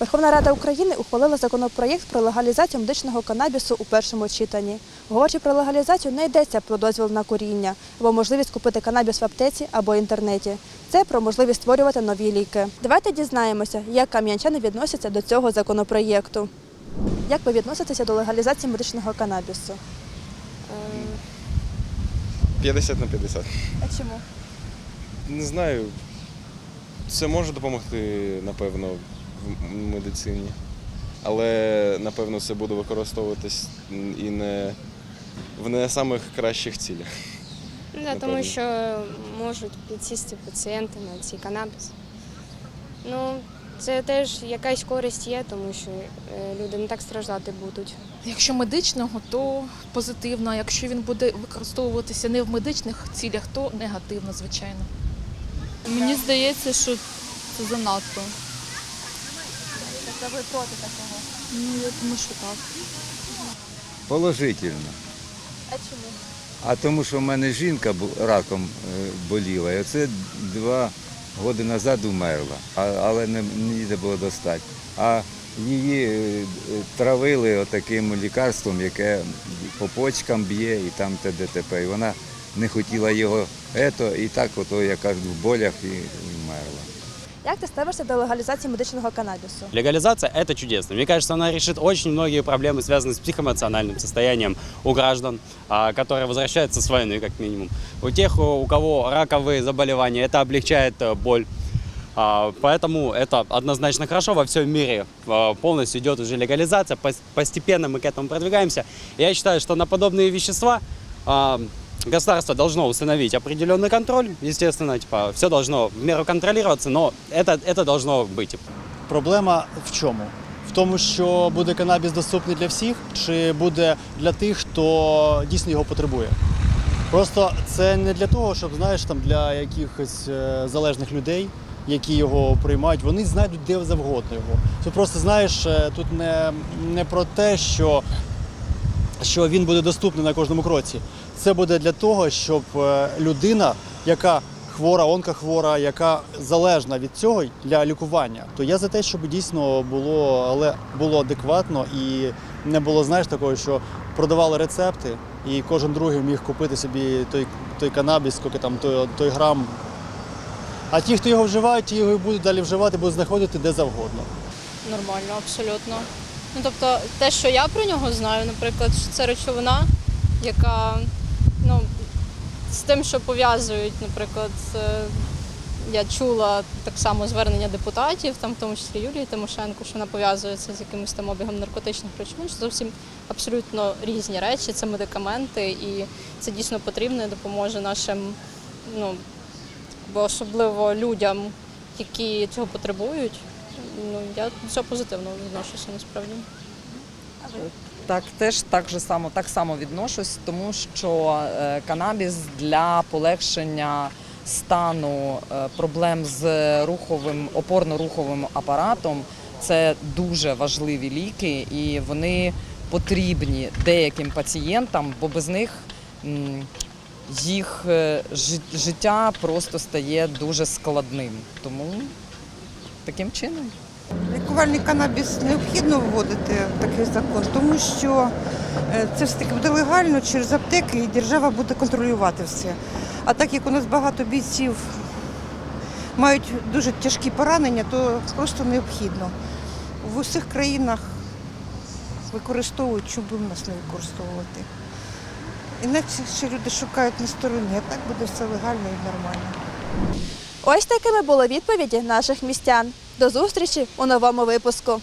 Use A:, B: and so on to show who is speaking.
A: Верховна Рада України ухвалила законопроєкт про легалізацію медичного канабісу у першому читанні. Говорячи про легалізацію, не йдеться про дозвіл на куріння або можливість купити канабіс в аптеці або інтернеті. Це про можливість створювати нові ліки. Давайте дізнаємося, як кам'янчани відносяться до цього законопроєкту. Як ви відноситеся до легалізації медичного канабісу?
B: 50 на 50.
A: А чому?
B: Не знаю. Це може допомогти, напевно, в медицині. Але, напевно, це буде використовуватись і не в не самих кращих цілях.
C: Да, тому що можуть підсісти пацієнти на цей канабіс. Ну, це теж якась користь є, тому що е, люди не так страждати будуть.
D: Якщо медичного, то позитивно. а Якщо він буде використовуватися не в медичних цілях, то негативно, звичайно.
E: Мені здається, що це занадто.
A: Тобто ви проти такого?
E: Ну, я думаю, що так.
F: Положительно.
A: А чому?
F: А тому, що в мене жінка раком е, боліла, і оце два роки назад умерла, але не ніде було достати. А її е, е, травили отаким лікарством, яке по почкам б'є і там т.д. т.п. І вона не хотіла його ето, і так ото, як кажуть, в болях і.
A: Як ти ставишся до легалізації медичного канабісу?
G: Легализация – это чудесно. Мне кажется, она решит очень многие проблемы, связанные с психоэмоциональным состоянием у граждан, а, которые возвращаются с войны, как минимум. У тех, у у кого раковые заболевания, это облегчает э, боль. А, Поэтому это однозначно хорошо. Во всем мире а, полностью идет уже легализация. Пос- Постепенно мы к этому продвигаемся. Я считаю, что на подобные вещества а, государство должно установить определенный контроль. Естественно, типа, все должно в меру контролироваться, но это, это должно быть.
H: Проблема в чому? В тому, що буде канабіс доступний для всіх, чи буде для тих, хто дійсно його потребує. Просто це не для того, щоб знаєш там для якихось е, залежних людей, які його приймають, вони знайдуть де завгодно його. Це просто знаєш, е, тут не, не про те, що, що він буде доступний на кожному кроці. Це буде для того, щоб е, людина, яка хвора, онкохвора, яка залежна від цього для лікування, то я за те, щоб дійсно було, але було адекватно і не було, знаєш, такого, що продавали рецепти, і кожен другий міг купити собі той, той канабіс, скільки там той, той грам. А ті, хто його вживають, ті його і будуть далі вживати, будуть знаходити де завгодно.
E: Нормально, абсолютно. Ну тобто, те, що я про нього знаю, наприклад, що це речовина, яка з тим, що пов'язують, наприклад, я чула так само звернення депутатів, там в тому числі Юлії Тимошенко, що вона пов'язується з якимось там обігом наркотичних речовин, що зовсім абсолютно різні речі, це медикаменти, і це дійсно потрібно і допоможе нашим, ну, бо особливо людям, які цього потребують. Ну, я до цього позитивно відношуся насправді.
I: Так, теж так же само, так само відношусь, тому що е, канабіс для полегшення стану е, проблем з руховим опорно-руховим апаратом це дуже важливі ліки, і вони потрібні деяким пацієнтам, бо без них їх е, життя просто стає дуже складним. Тому таким чином.
J: Лікувальний канабіс необхідно вводити в такий закон, тому що е, це все таки буде легально через аптеки і держава буде контролювати все. А так як у нас багато бійців мають дуже тяжкі поранення, то просто необхідно. В усіх країнах використовують, чому б нас не використовувати. Інакше ще люди шукають на стороні, а так буде все легально і нормально.
A: Ось такими були відповіді наших містян. До зустрічі у новому випуску.